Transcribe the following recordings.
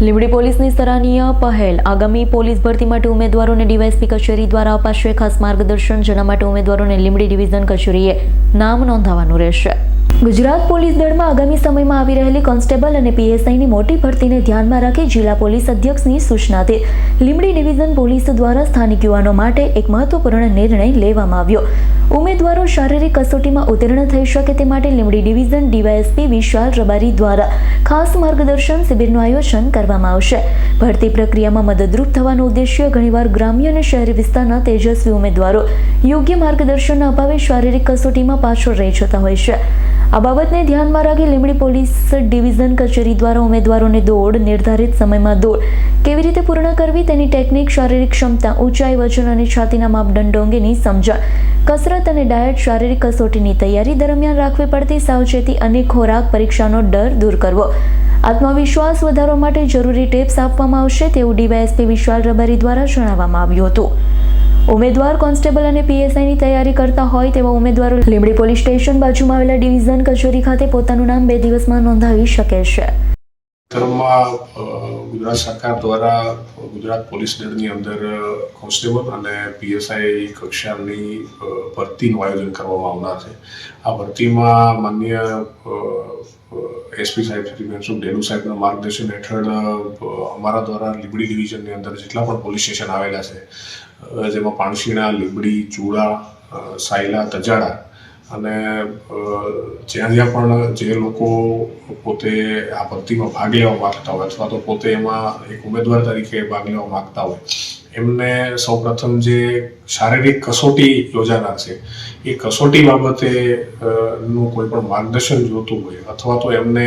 લીંબડી પોલીસની સરાહનીય પહેલ. આગામી પોલીસ ભરતી માટે ઉમેદવારોને ડીવાયસપી કચેરી દ્વારા અપાશે ખાસ માર્ગદર્શન. જેના માટે ઉમેદવારોને લીંબડી ડિવિઝન કચેરીએ નામ નોંધાવવાનું રહેશે. ગુજરાત પોલીસ દળમાં આગામી સમયમાં આવી રહેલી કોન્સ્ટેબલ અને પીએસઆઈની મોટી ભરતીને ધ્યાનમાં રાખી જિલ્લા પોલીસ અધ્યક્ષની સૂચનાથી લીમડી ડિવિઝન પોલીસ દ્વારા સ્થાનિક યુવાનો માટે એક મહત્વપૂર્ણ નિર્ણય લેવામાં આવ્યો. ઉમેદવારો શારીરિક કસોટીમાં ઉત્તીર્ણ થઈ શકે તે માટે લીમડી ડિવિઝન ડીવાયએસપી વિશાલ રબારી દ્વારા ખાસ માર્ગદર્શન શિબિરનું આયોજન કરવામાં આવશે. ભરતી પ્રક્રિયામાં મદદરૂપ થવાનો ઉદ્દેશ્ય ઘણીવાર ગ્રામ્ય અને શહેરી વિસ્તારના તેજસ્વી ઉમેદવારો યોગ્ય માર્ગદર્શનના અભાવે શારીરિક કસોટીમાં પાછળ રહી જતા હોય છે. આ બાબતને ધ્યાનમાં રાખી લીંબડી પોલીસ ડિવિઝન કચેરી દ્વારા ઉમેદવારોને દોડ, નિર્ધારિત સમયમાં દોડ, કેવી રીતે પૂર્ણ કરવી તેની ટેકનિક, શારીરિક ક્ષમતા, ઊંચાઈ, વજન અને છાતીના માપદંડો અંગેની સમજણ, કસરત અને ડાયટ, શારીરિક કસોટીની તૈયારી દરમિયાન રાખવી પડતી સાવચેતી અને ખોરાક પરીક્ષાનો ડર દૂર કરવો. આત્મવિશ્વાસ વધારવા માટે જરૂરી ટિપ્સ આપવામાં આવશે તેવું ડીવાયએસપી વિશાલ રબારી દ્વારા જણાવવામાં આવ્યું હતું. ઉમેદવાર કોન્સ્ટેબલ અને પીએસઆઈની તૈયારી કરતા હોય તેવા ઉમેદવારો લીંબડી પોલીસ સ્ટેશન બાજુમાં આવેલા ડિવિઝન કચેરી ખાતે પોતાનું નામ બે દિવસમાં નોંધાવી શકે છે. કર્મમાં ગુજરાત સરકાર દ્વારા ગુજરાત પોલીસ દળની અંદર કોન્સ્ટેબલ અને પીએસઆઈ કક્ષાની ભરતીનું આયોજન કરવામાં આવનાર છે. આ ભરતીમાં માન્ય એસપી સાહેબ શ્રી મનસુખ ડેલુ સાહેબના માર્ગદર્શન હેઠળ અમારા દ્વારા લીબડી ડિવિઝનની અંદર જેટલા પણ પોલીસ સ્ટેશન આવેલા છે જેમાં પાણશીણા લીંબડી, ચૂડા સાયલા, તજાડા અને જ્યાં જ્યાં પણ જે લોકો પોતે આ ભરતીમાં ભાગ લેવા માગતા હોય અથવા તો પોતે એમાં એક ઉમેદવાર તરીકે ભાગ લેવા માગતા હોય એમને સૌપ્રથમ જે શારીરિક કસોટી યોજાનાર છે, એ કસોટી બાબતે નું કોઈ પણ માર્ગદર્શન જોતું હોય અથવા તો એમને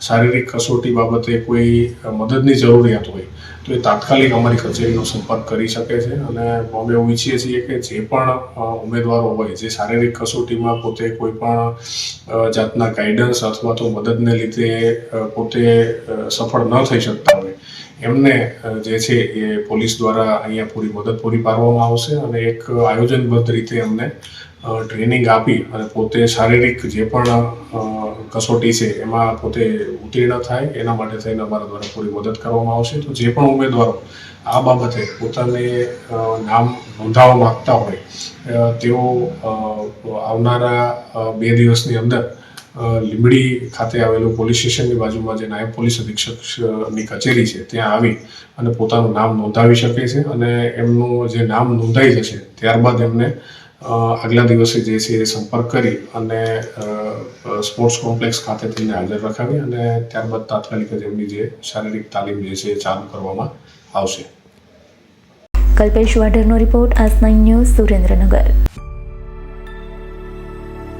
શારીરિક કસોટી બાબતે કોઈ મદદની જરૂરિયાત હોય, તો એ તાત્કાલિક અમારી કચેરીનો સંપર્ક કરી શકે છે અને અમે એવું ઈચ્છીએ છીએ કે જે પણ ઉમેદવારો હોય, જે શારીરિક કસોટીમાં પોતે કોઈ પણ જાતના ગાઈડન્સ અથવા તો મદદને લીધે પોતે સફળ ન થઈ શકતા એમને જે છે એ પોલીસ દ્વારા અહીંયા પૂરી મદદ પૂરી પાડવામાં આવશે અને એક આયોજનબદ્ધ રીતે એમને ટ્રેનિંગ આપી અને પોતે શારીરિક જે પણ કસોટી છે એમાં પોતે ઉત્તીર્ણ થાય, એના માટે થઈને અમારા દ્વારા પૂરી મદદ કરવામાં આવશે. તો જે પણ ઉમેદવારો આ બાબતે પોતાને નામ નોંધાવવા માંગતા હોય તેઓ આવનારા બે દિવસની અંદર લીંબડી ખાતે આવેલું પોલીસ સ્ટેશનની બાજુમાં જે નાયબ પોલીસ અધિક્ષકની કચેરી છે, ત્યાં આવી અને પોતાનું નામ નોંધાવી શકે છે અને એમનું જે નામ નોંધાઈ જશે ત્યારબાદ એમને આગલા દિવસે જે છે એ સંપર્ક કરી અને સ્પોર્ટ્સ કોમ્પ્લેક્સ ખાતે થઈને હાજર રખાવી અને ત્યારબાદ તાત્કાલિક જ એમની જે શારીરિક તાલીમ જે છે એ ચાલુ કરવામાં આવશે. કલ્પેશ વાઢરનો રિપોર્ટ આજ ન્યૂઝ સુરેન્દ્રનગર.